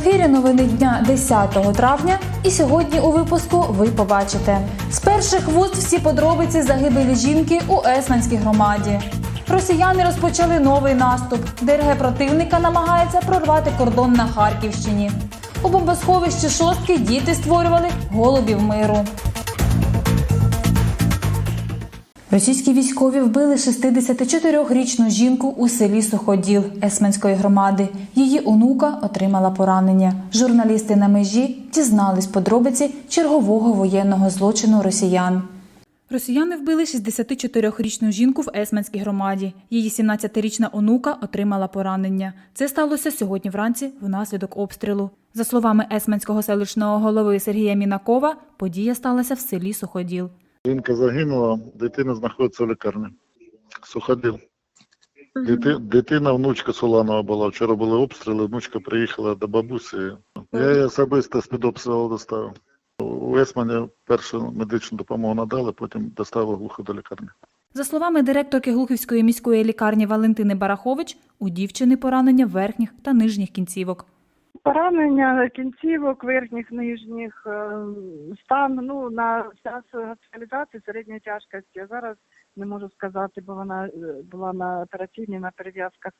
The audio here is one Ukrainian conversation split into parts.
ефірі новини дня 10 травня. І сьогодні у випуску ви побачите з перших вуст всі подробиці загибелі жінки у Есманській громаді. Росіяни розпочали новий наступ. ДРГ противника намагається прорвати кордон на Харківщині. У бомбосховищі шостки діти створювали голубів миру. Російські військові вбили 64-річну жінку у селі Суходіл Есменської громади. Її онука отримала поранення. Журналісти на межі дізнались подробиці чергового воєнного злочину росіян. Росіяни вбили 64-річну жінку в Есменській громаді. Її 17-річна онука отримала поранення. Це сталося сьогодні вранці внаслідок обстрілу. За словами Есменського селищного голови Сергія Мінакова, подія сталася в селі Суходіл. Жінка загинула, дитина знаходиться в лікарні. Суходіл. Дити, дитина, внучка Соланова була. Вчора були обстріли, внучка приїхала до бабусі. Я її особисто з-під обстрілу доставив. У Есмані першу медичну допомогу надали, потім доставили глухо до лікарні. За словами директорки Глухівської міської лікарні Валентини Барахович, у дівчини поранення верхніх та нижніх кінцівок. Поранення кінцівок, верхніх, нижніх, е, стан ну, на час госпіталізації середньої тяжкості. Я зараз не можу сказати, бо вона е, була на операційній, на перев'язках,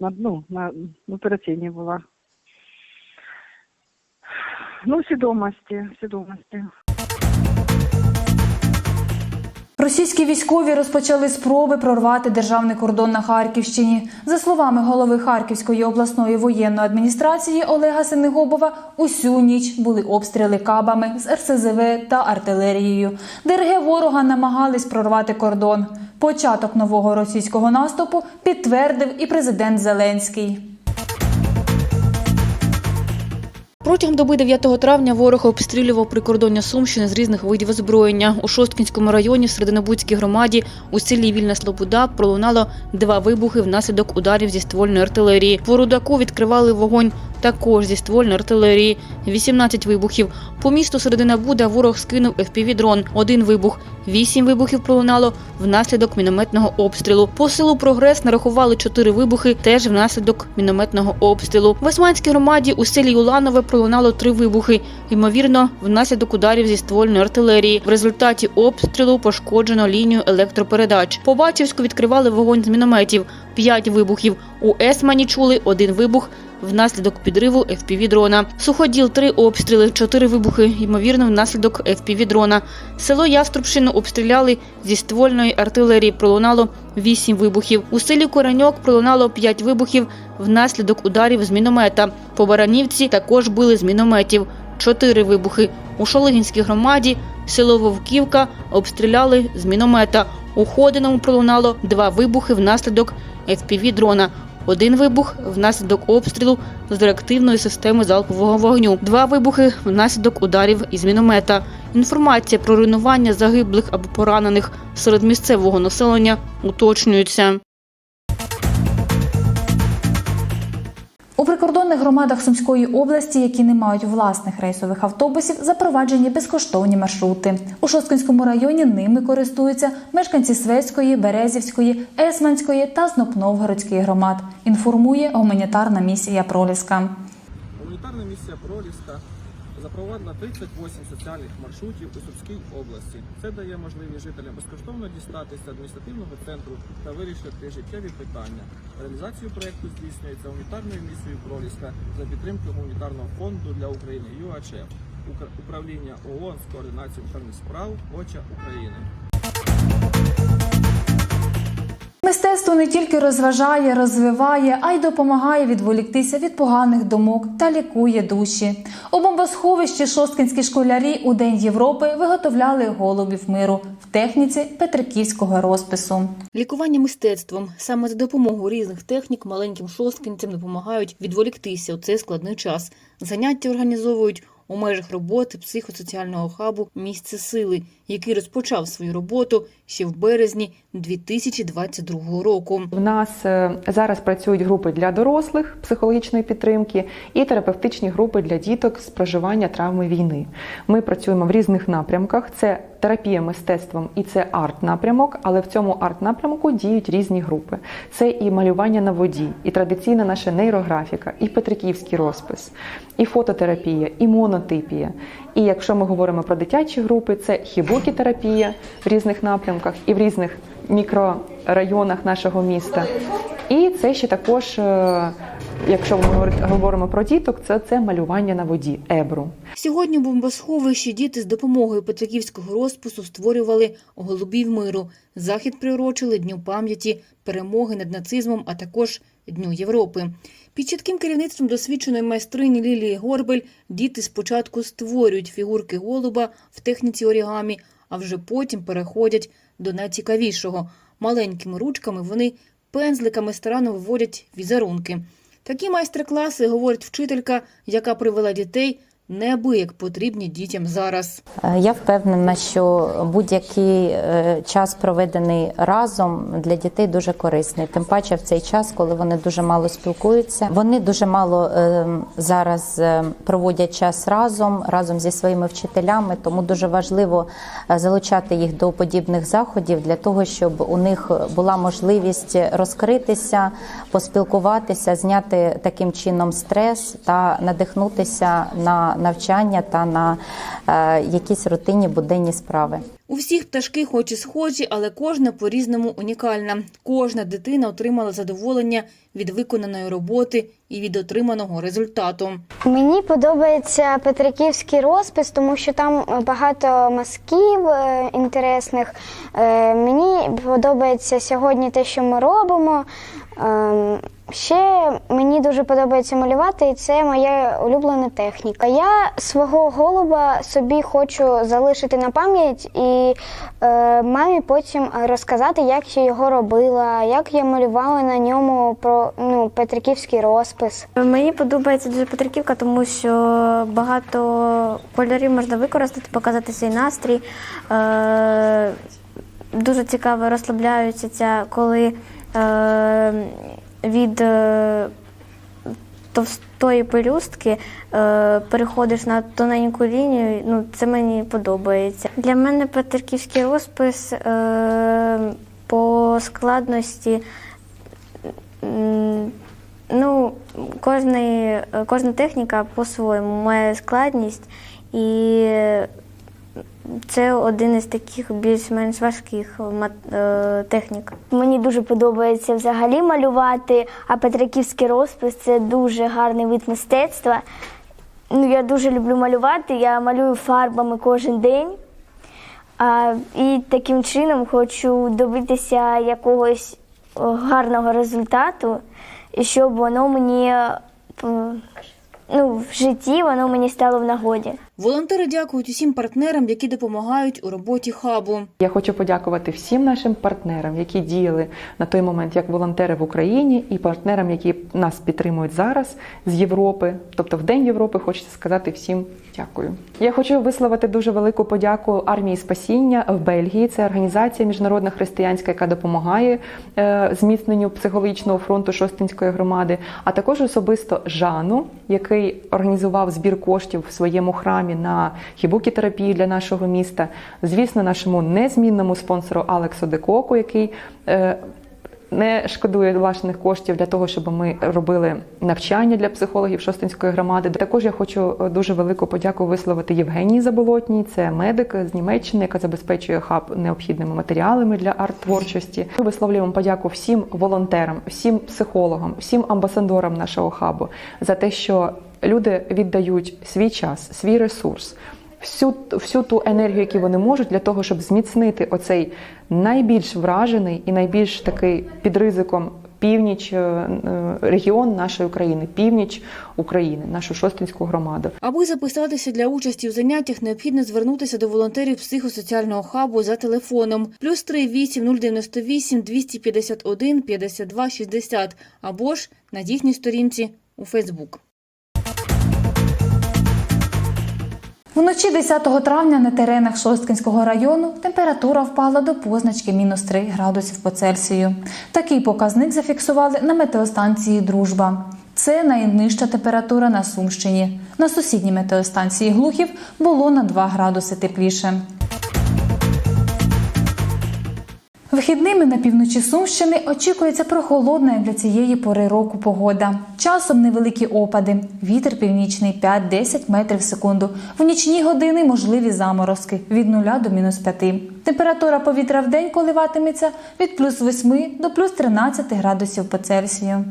на, ну, на операційній була. Ну, свідомості, свідомості. Російські військові розпочали спроби прорвати державний кордон на Харківщині. За словами голови Харківської обласної воєнної адміністрації Олега Синегобова, усю ніч були обстріли кабами з РСЗВ та артилерією. ДРГ ворога намагались прорвати кордон. Початок нового російського наступу підтвердив і президент Зеленський. Протягом доби 9 травня ворог обстрілював прикордоння Сумщини з різних видів озброєння. У Шосткінському районі в Серединобудській громаді у селі Вільна Слобода пролунало два вибухи внаслідок ударів зі ствольної артилерії. По Рудаку відкривали вогонь також зі ствольної артилерії. 18 вибухів. По місту Середина Буда ворог скинув FPV-дрон. Один вибух. Вісім вибухів пролунало внаслідок мінометного обстрілу. По селу Прогрес нарахували чотири вибухи, теж внаслідок мінометного обстрілу. В Османській громаді у селі Уланове пролунало три вибухи, ймовірно, внаслідок ударів зі ствольної артилерії. В результаті обстрілу пошкоджено лінію електропередач. По Бачівську відкривали вогонь з мінометів. П'ять вибухів. У Есмані чули один вибух. Внаслідок підриву FPV-дрона. Суходіл три обстріли, чотири вибухи, ймовірно, внаслідок FPV-дрона. Село Яструбщину обстріляли зі ствольної артилерії. Пролунало вісім вибухів. У селі Кореньок пролунало п'ять вибухів внаслідок ударів з міномета. По Баранівці також били з мінометів. Чотири вибухи. У Шолигінській громаді село Вовківка обстріляли з міномета. У Ходиному пролунало два вибухи внаслідок FPV-дрона. Один вибух внаслідок обстрілу з реактивної системи залпового вогню. Два вибухи внаслідок ударів із міномета. Інформація про руйнування загиблих або поранених серед місцевого населення уточнюється. Прикордонних громадах Сумської області, які не мають власних рейсових автобусів, запроваджені безкоштовні маршрути. У Шосткинському районі ними користуються мешканці Свецької, Березівської, Есманської та Знопновгородської громад. Інформує гуманітарна місія Проліска. Гуманітарна місія Проліска запровадила 38 соціальних маршрутів у Сумській області. Це дає можливість жителям безкоштовно дістатися адміністративного центру та вирішити життєві питання. Реалізацію проєкту здійснюється гуманітарною місією Проліска за підтримки гуманітарного фонду для України ЮАЧФ, управління ООН з координації міжнародних справ ОЧА України. Мистецтво не тільки розважає, розвиває, а й допомагає відволіктися від поганих думок та лікує душі. У бомбосховищі шосткинські школярі у День Європи виготовляли голубів миру в техніці петриківського розпису. Лікування мистецтвом саме за допомогою різних технік маленьким шосткинцям допомагають відволіктися у цей складний час. Заняття організовують у межах роботи психосоціального хабу Місце сили, який розпочав свою роботу ще в березні 2022 року. В нас е, зараз працюють групи для дорослих психологічної підтримки і терапевтичні групи для діток з проживання травми війни. Ми працюємо в різних напрямках: це терапія мистецтвом і це арт-напрямок, але в цьому арт-напрямку діють різні групи. Це і малювання на воді, і традиційна наша нейрографіка, і петриківський розпис, і фототерапія, і монотипія. І якщо ми говоримо про дитячі групи, це хібукі-терапія в різних напрямках і в різних мікрорайонах нашого міста. І це ще також, е, якщо ми говоримо про діток, це, це малювання на воді, ебру. Сьогодні в бомбосховищі діти з допомогою Петриківського розпису створювали голубів миру. Захід приурочили Дню пам'яті, перемоги над нацизмом, а також Дню Європи. Під чітким керівництвом досвідченої майстрині Лілії Горбель діти спочатку створюють фігурки голуба в техніці орігамі, а вже потім переходять до найцікавішого. Маленькими ручками вони пензликами старанно виводять візерунки. Такі майстер-класи, говорить вчителька, яка привела дітей, неабияк потрібні дітям зараз. Е, Я впевнена, що будь-який е, час проведений разом для дітей дуже корисний. Тим паче в цей час, коли вони дуже мало спілкуються. Вони дуже мало е, зараз е, проводять час разом, разом зі своїми вчителями. Тому дуже важливо залучати їх до подібних заходів для того, щоб у них була можливість розкритися, поспілкуватися, зняти таким чином стрес та надихнутися на навчання та на е, якісь рутинні буденні справи. У всіх пташки хоч і схожі, але кожна по-різному унікальна. Кожна дитина отримала задоволення від виконаної роботи і від отриманого результату. Мені подобається Петриківський розпис, тому що там багато мазків е, інтересних. Е, Мені подобається сьогодні те, що ми робимо. Ще мені дуже подобається малювати, і це моя улюблена техніка. Я свого голуба собі хочу залишити на пам'ять і е, мамі потім розказати, як я його робила, як я малювала на ньому про ну, Петриківський розпис. Мені подобається дуже Петриківка, тому що багато кольорів можна використати, показати свій настрій. Е, дуже цікаво розслабляються, коли е, від е, товстої пелюстки е, переходиш на тоненьку лінію. Ну, це мені подобається. Для мене Петриківський розпис е, по складності. Ну, кожний, кожна техніка по-своєму має складність, і це один із таких більш-менш важких мат- е, технік. Мені дуже подобається взагалі малювати, а Петриківський розпис це дуже гарний вид мистецтва. Ну, я дуже люблю малювати, я малюю фарбами кожен день. А, і таким чином хочу добитися якогось гарного результату, щоб воно мені е, ну, в житті воно мені стало в нагоді. Волонтери дякують усім партнерам, які допомагають у роботі хабу. Я хочу подякувати всім нашим партнерам, які діяли на той момент як волонтери в Україні, і партнерам, які нас підтримують зараз з Європи. Тобто, в День Європи хочеться сказати всім дякую. Я хочу висловити дуже велику подяку армії спасіння в Бельгії. Це організація міжнародна християнська, яка допомагає е, зміцненню психологічного фронту Шостинської громади, а також особисто Жану, який організував збір коштів в своєму храмі на хібукі-терапію для нашого міста. Звісно, нашому незмінному спонсору Алексу Декоку, який е, не шкодує власних коштів для того, щоб ми робили навчання для психологів Шостинської громади. Також я хочу е, дуже велику подяку висловити Євгенії Заболотній. Це медик з Німеччини, яка забезпечує хаб необхідними матеріалами для арт-творчості. Ми висловлюємо подяку всім волонтерам, всім психологам, всім амбасадорам нашого хабу за те, що люди віддають свій час, свій ресурс всю, всю ту енергію, яку вони можуть, для того, щоб зміцнити оцей найбільш вражений і найбільш такий під ризиком північ е, е, регіон нашої України, північ України, нашу шостинську громаду. Аби записатися для участі в заняттях, необхідно звернутися до волонтерів психосоціального хабу за телефоном плюс 38 098 251 52 60 або ж на їхній сторінці у Фейсбук. Вночі 10 травня на теренах Шосткинського району температура впала до позначки мінус 3 градусів по Цельсію. Такий показник зафіксували на метеостанції Дружба. Це найнижча температура на Сумщині. На сусідній метеостанції Глухів було на 2 градуси тепліше. Вихідними на півночі Сумщини очікується прохолодна для цієї пори року погода. Часом невеликі опади. Вітер північний 5-10 метрів в секунду. В нічні години можливі заморозки від 0 до мінус 5. Температура повітря в день коливатиметься від плюс 8 до плюс 13 градусів по Цельсію.